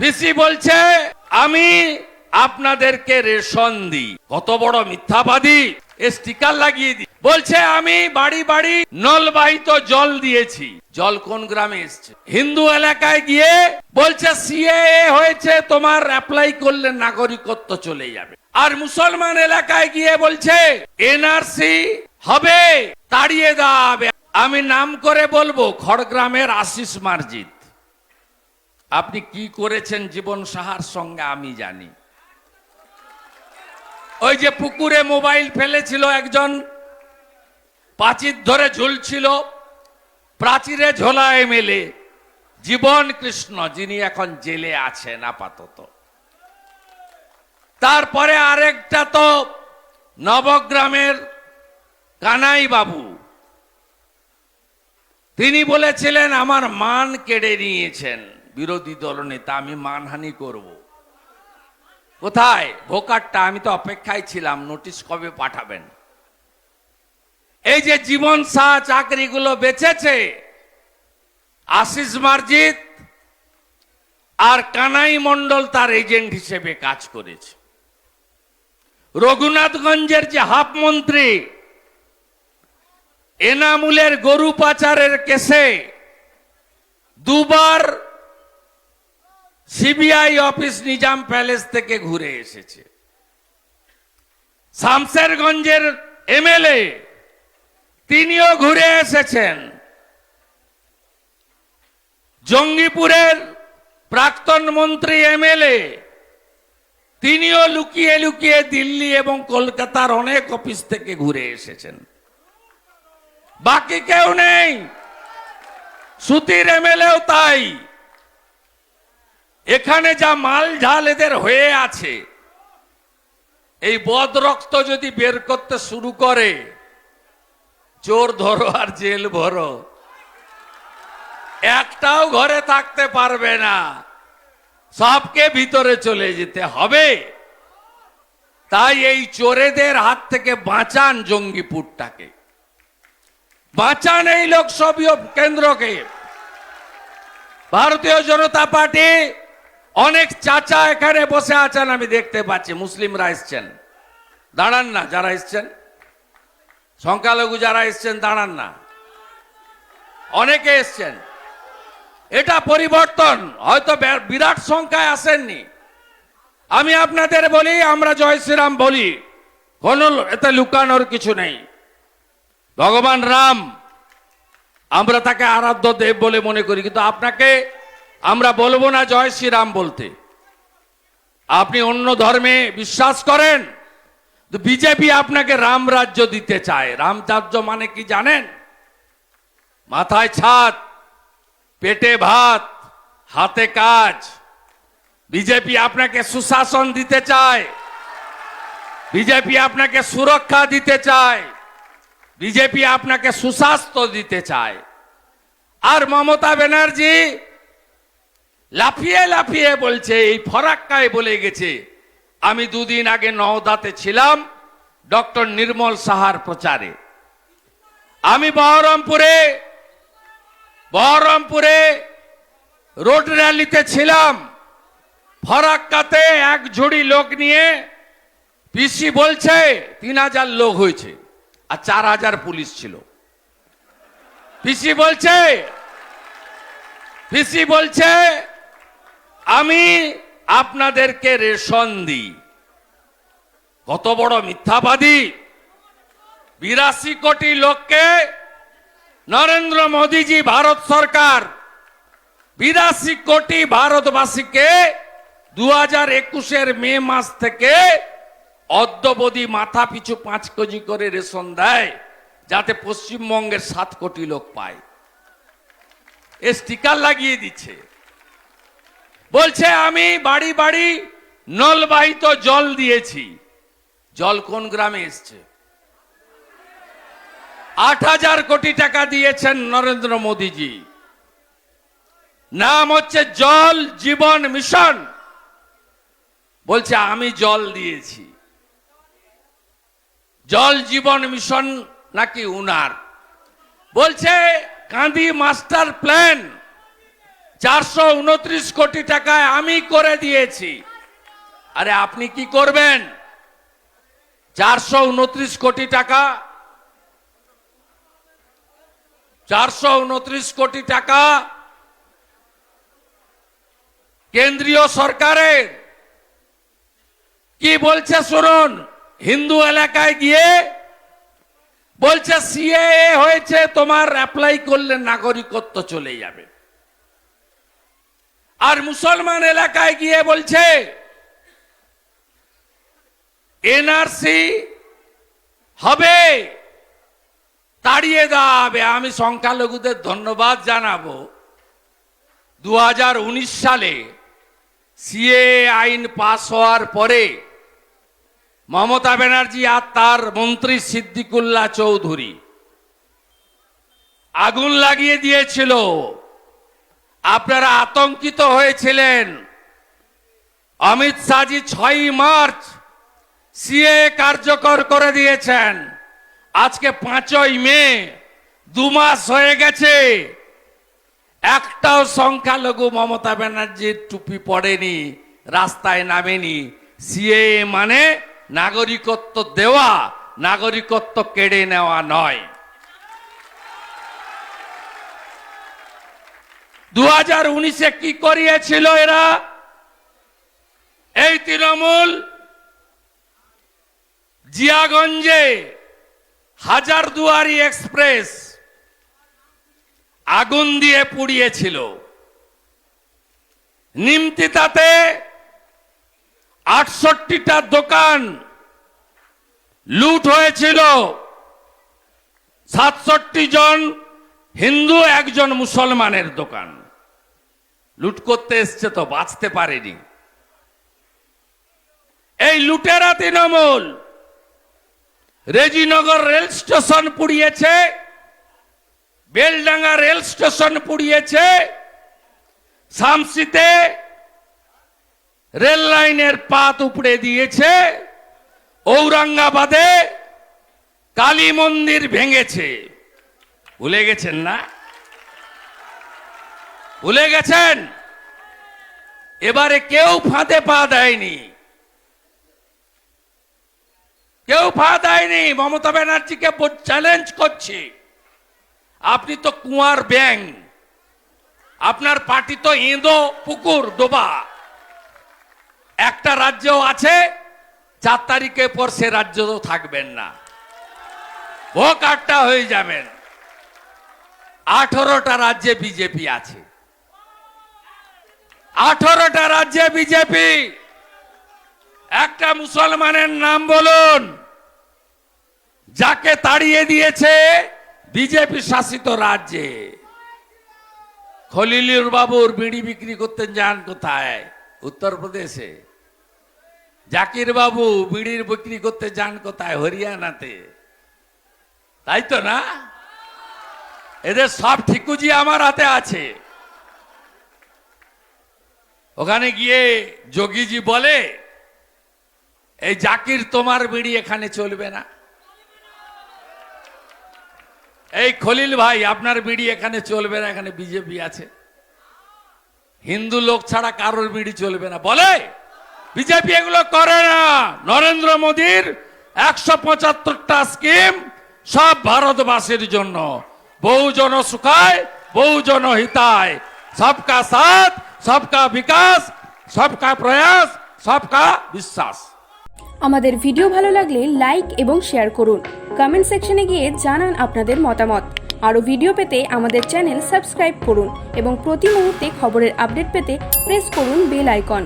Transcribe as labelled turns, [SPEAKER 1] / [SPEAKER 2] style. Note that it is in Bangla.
[SPEAKER 1] পিসি বলছে, আমি আপনাদেরকে রেশন দিই। কত বড় মিথ্যাবাদী। স্টিকার লাগিয়ে দিই বলছে, আমি বাড়ি বাড়ি নলবাহিত জল দিয়েছি। জল কোন গ্রামে এসছে? হিন্দু এলাকায় গিয়ে বলছে সিএ হয়েছে, তোমার অ্যাপ্লাই করলে নাগরিকত্ব চলে যাবে। আর মুসলমান এলাকায় গিয়ে বলছে, এনআরসি হবে, তাড়িয়ে দেওয়া হবে। আমি নাম করে বলব, খড়গ্রামের আশিস মার্জিত আপনি কি করেছেন জীবন সাহার সঙ্গে আমি জানি। ওই যে পুকুরে মোবাইল ফেলেছিল একজন, পাচির ধরে ঝুলছিল, প্রাচীরে ঝোলা এমএলএ জীবন কৃষ্ণ, যিনি এখন জেলে আছেন আপাতত। তারপরে আরেকটা তো নবগ্রামের কানাই বাবু তিনি বলেছিলেন, আমার মান কেড়ে নিয়েছেন। বিরোধী দলনেতা আমি মানহানি করব। কোথায়? ভোকারটা, আমি তো অপেক্ষায় ছিলাম, নোটিশ কবে পাঠাবেন? এই যে জীবন শাহ চাকরিগুলো বেচেছে, আশিস মার্জিত আর কানাই মণ্ডল তার এজেন্ট হিসেবে কাজ করেছে। রঘুনাথগঞ্জের যে হাফ মন্ত্রী, এনামুলের গরু পাচারের কেসে দুবার সিবিআই অফিস নিজাম প্যালেস থেকে ঘুরে এসেছে। শামসেরগঞ্জের এমএলএ, তিনিও ঘুরে এসেছেন। জঙ্গিপুরের প্রাক্তন মন্ত্রী এমএলএ, তিনিও লুকিয়ে লুকিয়ে দিল্লি এবং কলকাতার অনেক অফিস থেকে ঘুরে এসেছেন। বাকি কেউ নেই। সুতির এমএলএও তাই। এখানে যা মাল ঝাল এদের হয়ে আছে, এই বদ রক্ত যদি বের করতে শুরু করে, চোর ধরো আর জেল ভরো। একটাও ঘরে থাকতে পারবে না, সবকে ভিতরে চলে যেতে হবে। তাই এই চোরেদের হাত থেকে বাঁচান জঙ্গিপুরটাকে। বাঁচান এই লোকসভীয় কেন্দ্রকে। ভারতীয় জনতা পার্টি অনেক চাচা এখানে বসে আছেন, আমি দেখতে পাচ্ছি, মুসলিমরা এসছেন। দাঁড়ান না, যারা এসছেন, সংখ্যালঘু যারা এসছেন, দাঁড়ান না। অনেকে এসছেন। এটা পরিবর্তন, হয়তো বিরাট সংখ্যায় আসেননি। আমি আপনাদের বলি, আমরা জয় শ্রীরাম বলি, কোন এতে লুকানোর কিছু নেই। ভগবান রাম, আমরা তাকে আরাধ্য দেব বলে মনে করি, কিন্তু আপনাকে আমরা বলব না জয় শ্রীরাম বলতে। আপনি অন্য ধর্মে বিশ্বাস করেন? বিজেপি আপনাকে রাম রাজ্য দিতে চায়। রাম রাজ্য মানে কি জানেন? মাথায় ছাদ, পেটে ভাত, হাতে কাজ। বিজেপি আপনাকে সুশাসন দিতে চায়। বিজেপি আপনাকে সুরক্ষা দিতে চায়। বিজেপি আপনাকে সুস্বাস্থ্য দিতে চায়। আর মমতা ব্যানার্জি লাফিয়ে লাফিয়ে বলছে, এই ফরাক্কায় বলে গেছে, আমি দুদিন আগে নওদাতে ছিলাম, ডক্টর নির্মল সাহার প্রচারে। আমি বহরমপুরে বহরমপুরে রোড র্যালিতে ছিলাম, ফরাক্কাতে এক ঝুড়ি লোক নিয়ে পিসি বলছে, তিন হাজার লোক হয়েছে, আর চার হাজার পুলিশ ছিল। পিসি বলছে পিসি বলছে আমি আপনাদেরকে রেশন দিই। কত বড় মিথ্যাবাদী। বিরাশি কোটি লোককে নরেন্দ্র মোদীজি ভারত সরকার বিরাশি কোটি ভারতবাসীকে দু হাজার একুশের মে মাস থেকে অদ্যবধি মাথা পিছু পাঁচ কেজি করে রেশন দেয়, যাতে পশ্চিমবঙ্গের সাত কোটি লোক পায়। এ স্টিকার লাগিয়ে দিচ্ছে। বলছে, আমি বাড়ি বাড়ি নলবাহিত জল দিয়েছি। জল কোন গ্রামে এসছে? আট হাজার কোটি টাকা দিয়েছেন নরেন্দ্র মোদীজি। নাম হচ্ছে জল জীবন মিশন। বলছে, আমি জল দিয়েছি। জল জীবন মিশন নাকি উনার? বলছে, কাঁদি মাস্টার প্ল্যান। চারশো উনত্রিশ কোটি টাকায় আমি করে দিয়েছি। আরে আপনি কি করবেন? চারশো উনত্রিশ কোটি টাকা? চারশো উনত্রিশ কোটি টাকা কেন্দ্রীয় সরকারের। কি বলছে শুনুন, হিন্দু এলাকায় গিয়ে বলছে সিএ হয়েছে, তোমার অ্যাপ্লাই করলে নাগরিকত্ব চলে যাবে। আর মুসলমান এলাকায় গিয়ে বলছে, এনআরসি হবে, তাড়িয়ে দেওয়া হবে। আমি সংখ্যালঘুদের ধন্যবাদ জানাব। দু হাজার উনিশ সালে সিএ আইন পাস হওয়ার পরে মমতা ব্যানার্জি আর তার মন্ত্রী সিদ্দিকুল্লাহ চৌধুরী আগুন লাগিয়ে দিয়েছিল। আপনারা আতঙ্কিত হয়েছিলেন। অমিত শাহজি ছয়ই মার্চ সিএ কার্যকর করে দিয়েছেন। আজকে পাঁচই মে, দু মাস হয়ে গেছে। একটাও সংখ্যালঘু মমতা ব্যানার্জির টুপি পড়েনি, রাস্তায় নামেনি। সিএ মানে নাগরিকত্ব দেওয়া, নাগরিকত্ব কেড়ে নেওয়া নয়। দু উনিশে কি করিয়েছিল এরা? এই তৃণমূল জিয়াগঞ্জে, হাজারদুয়ারি এক্সপ্রেস আগুন দিয়ে পুড়িয়েছিল। নিমতিতাতে আটষট্টিটা দোকান লুট হয়েছিল। সাতষট্টি জন হিন্দু, একজন মুসলমানের দোকান। লুট করতে এসছে তো বাঁচতে পারেনি। এই লুটেরা তৃণমূল। রেজিনগর রেল স্টেশন পুড়িয়েছে, বেলডাঙ্গা রেল স্টেশন পুড়িয়েছে শামসিতে রেল লাইনের পাত উপড়ে দিয়েছে, ঔরঙ্গাবাদে কালী মন্দির ভেঙেছে। ভুলে গেছেন না? ভুলে গেছেন? এবারে কেউ ফাঁদে পা দেয়নি। কেউ ফা দেয়নি, মমতা ব্যানার্জিকে চ্যালেঞ্জ করছি। আপনি তো কুয়ার ব্যাং আপনার পার্টি তো ইঁদো, পুকুর, ডোবা। একটা রাজ্য আছে, চার তারিখের পর সে রাজ্য তো থাকবেন না। ভোট আটটা হয়ে যাবেন। আঠারোটা রাজ্যে বিজেপি আছে। আঠারোটা রাজ্যে বিজেপি। একটা মুসলমানের নাম বলুন, যাকে তাড়িয়ে দিয়েছে বিজেপি শাসিত রাজ্যে। খলিলুর বাবুর বিড়ি বিক্রি করতেন যান কোথায়? উত্তরপ্রদেশে। জাকির বাবু বিড়ির বিক্রি করতে যান কোথায়? হরিয়ানাতে। তাই তো না? এদের সব ঠিকুজি আমার হাতে আছে। ওখানে গিয়ে যোগীজি বলে, এই জাকির তোমার বিড়ি এখানে চলবে না। এই খলিল ভাই, আপনার বিড়ি এখানে চলবে না, এখানে বিজেপি আছে। হিন্দু লোক ছাড়া কারোর বিড়ি চলবে না। বলে? বিজেপি এগুলো করে না। নরেন্দ্র মোদীর একশো পঁচাত্তরটা স্কিম সব ভারতবাসীর জন্য। বহুজন সুখায় বহুজন হিতায় সবকা সাথ সবকা বিকাশ, সবকা প্রয়াস, সবকা বিশ্বাস।
[SPEAKER 2] আমাদের ভিডিও ভালো লাগলে লাইক এবং শেয়ার করুন। কমেন্ট সেকশনে গিয়ে জানান আপনাদের মতামত। আরও ভিডিও পেতে আমাদের চ্যানেল সাবস্ক্রাইব করুন এবং প্রতি মুহূর্তে খবরের আপডেট পেতে প্রেস করুন বেল আইকন।